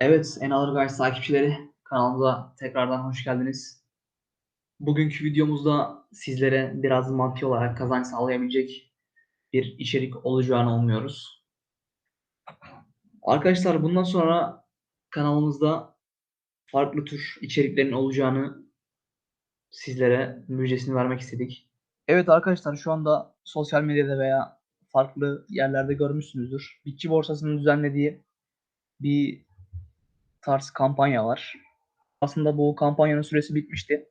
Evet, Enalır Guys takipçileri kanalımıza tekrardan hoş geldiniz. Bugünkü videomuzda sizlere biraz maddi olarak kazanç sağlayabilecek bir içerik olacağını umuyoruz. Arkadaşlar bundan sonra kanalımızda farklı tür içeriklerin olacağını sizlere müjdesini vermek istedik. Evet arkadaşlar şu anda sosyal medyada veya farklı yerlerde görmüşsünüzdür. Bitçi borsasının düzenlediği bir tarz kampanya var. Aslında bu kampanyanın süresi bitmişti.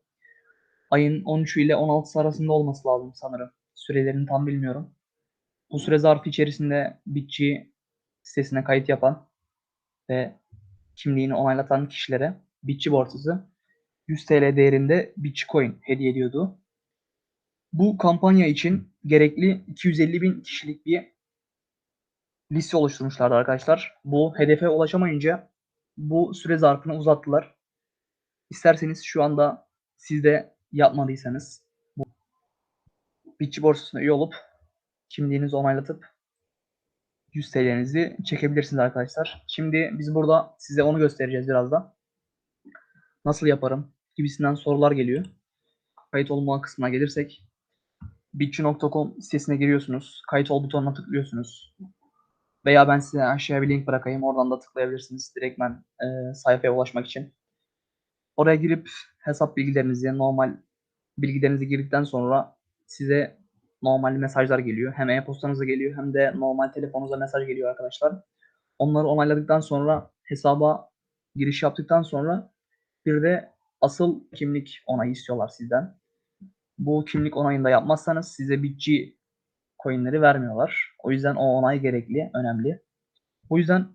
Ayın 13 ile 16 arasında olması lazım sanırım. Sürelerini tam bilmiyorum. Bu süre zarfı içerisinde Bitçi sitesine kayıt yapan ve kimliğini onaylatan kişilere Bitçi borsası 100 TL değerinde Bitcoin hediye ediyordu. Bu kampanya için gerekli 250 bin kişilik bir liste oluşturmuşlardı arkadaşlar. Bu hedefe ulaşamayınca bu süre zarfını uzattılar. İsterseniz şu anda siz de yapmadıysanız bu Bitçi borsasına üye olup kimliğinizi onaylatıp 100 TL'nizi çekebilirsiniz arkadaşlar. Şimdi biz burada size onu göstereceğiz birazdan. Nasıl yaparım gibisinden sorular geliyor. Kayıt olma kısmına gelirsek bitçi.com sitesine giriyorsunuz. Kayıt ol butonuna tıklıyorsunuz. Veya ben size aşağıya bir link bırakayım. Oradan da tıklayabilirsiniz direktmen e, sayfaya ulaşmak için. Oraya girip hesap bilgilerinizi, normal bilgilerinizi girdikten sonra size normal mesajlar geliyor. Hem e-postanıza geliyor hem de normal telefonunuza mesaj geliyor arkadaşlar. Onları onayladıktan sonra hesaba giriş yaptıktan sonra bir de asıl kimlik onayı istiyorlar sizden. Bu kimlik onayını da yapmazsanız size bitçi coinleri vermiyorlar. O yüzden o onay gerekli, önemli. O yüzden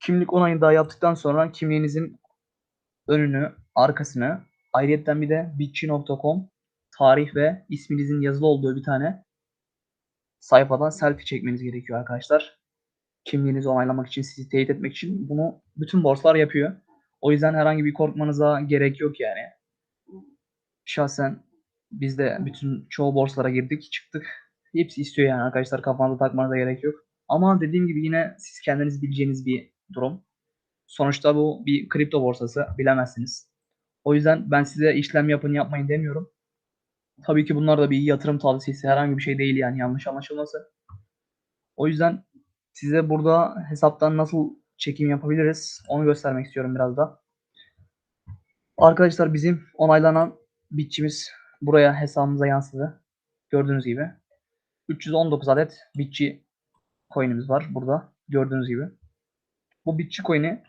kimlik onayını daha yaptıktan sonra kimliğinizin önünü, arkasını, ayrıyetten bir de bitçi.com tarih ve isminizin yazılı olduğu bir tane sayfadan selfie çekmeniz gerekiyor arkadaşlar. Kimliğinizi onaylamak için, sizi teyit etmek için bunu bütün borsalar yapıyor. O yüzden herhangi bir korkmanıza gerek yok yani. Şahsen biz de bütün çoğu borsalara girdik, çıktık. Hepsi istiyor yani arkadaşlar kafanıza takmanıza gerek yok. Ama dediğim gibi yine siz kendiniz bileceğiniz bir durum. Sonuçta bu bir kripto borsası bilemezsiniz. O yüzden ben size işlem yapın yapmayın demiyorum. Tabii ki bunlar da bir yatırım tavsiyesi herhangi bir şey değil yani yanlış anlaşılması. O yüzden size burada hesaptan nasıl çekim yapabiliriz onu göstermek istiyorum biraz da. Arkadaşlar bizim onaylanan bitçimiz buraya hesabımıza yansıdı. Gördüğünüz gibi. 319 adet bitçi coin'imiz var burada. Gördüğünüz gibi. Bu bitçi coin'i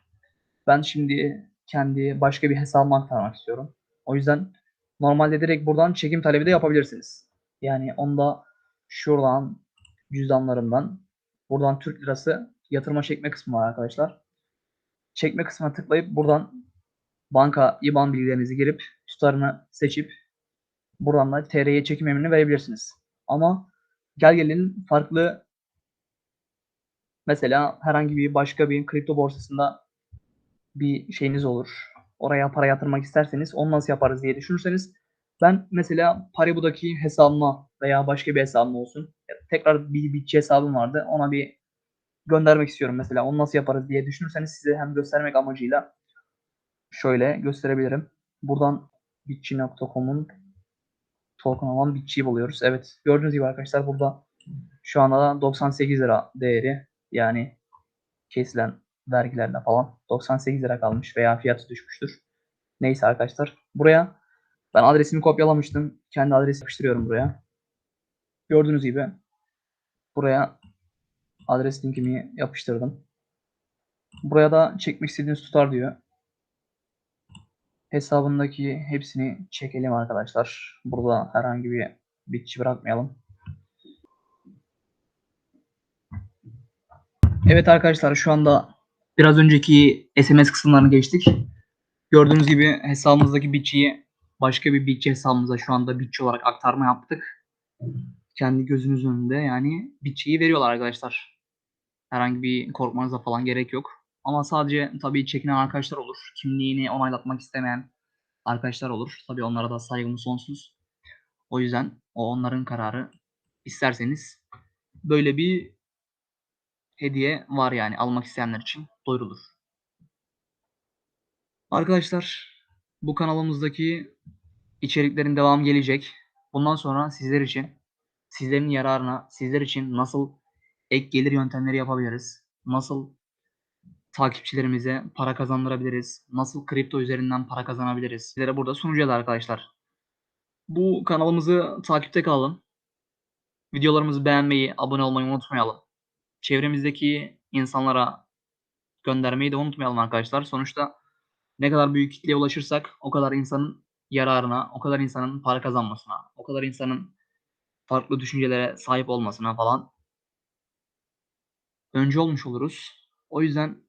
ben şimdi kendi başka bir hesabıma aktarmak istiyorum. O yüzden normalde direkt buradan çekim talebi de yapabilirsiniz. Yani onda şuradan cüzdanlarımdan buradan Türk lirası yatırma çekme kısmı var arkadaşlar. Çekme kısmına tıklayıp buradan banka IBAN bilgilerinizi girip tutarını seçip buradan da TR'ye çekim emrini verebilirsiniz. Ama gel gelin farklı mesela herhangi bir başka bir kripto borsasında bir şeyiniz olur. Oraya para yatırmak isterseniz onu nasıl yaparız diye düşünürseniz ben mesela Paribu'daki hesabıma veya başka bir hesabım olsun. Tekrar bir bitçi hesabım vardı. Ona bir göndermek istiyorum mesela. Onu nasıl yaparız diye düşünürseniz size hem göstermek amacıyla şöyle gösterebilirim. Buradan bitçi.com'un token olan bitçiyi buluyoruz. Evet gördüğünüz gibi arkadaşlar burada şu anda da 98 lira değeri yani kesilen vergilerle falan 98 lira kalmış veya fiyatı düşmüştür. Neyse arkadaşlar. Buraya ben adresimi kopyalamıştım. Kendi adresi yapıştırıyorum buraya. Gördüğünüz gibi buraya adres linkimi yapıştırdım. Buraya da çekmek istediğiniz tutar diyor. Hesabındaki hepsini çekelim arkadaşlar. Burada herhangi bir bitçi bırakmayalım. Evet arkadaşlar şu anda biraz önceki SMS kısımlarını geçtik. Gördüğünüz gibi hesabımızdaki bitçiyi başka bir bitçi hesabımıza şu anda bitçi olarak aktarma yaptık. Kendi gözünüzün önünde yani bitçiyi veriyorlar arkadaşlar. Herhangi bir korkmanıza falan gerek yok. Ama sadece tabii çekinen arkadaşlar olur. Kimliğini onaylatmak istemeyen arkadaşlar olur. Tabii onlara da saygımız sonsuz. O yüzden o onların kararı. İsterseniz böyle bir hediye var yani almak isteyenler için doyurulur. Arkadaşlar bu kanalımızdaki içeriklerin devamı gelecek. Bundan sonra sizler için, sizlerin yararına, sizler için nasıl ek gelir yöntemleri yapabiliriz? Nasıl takipçilerimize para kazandırabiliriz? Nasıl kripto üzerinden para kazanabiliriz? Sizlere burada sunacağız arkadaşlar. Bu kanalımızı takipte kalalım. Videolarımızı beğenmeyi, abone olmayı unutmayalım. Çevremizdeki insanlara göndermeyi de unutmayalım arkadaşlar. Sonuçta ne kadar büyük kitleye ulaşırsak o kadar insanın yararına, o kadar insanın para kazanmasına, o kadar insanın farklı düşüncelere sahip olmasına falan önce olmuş oluruz. O yüzden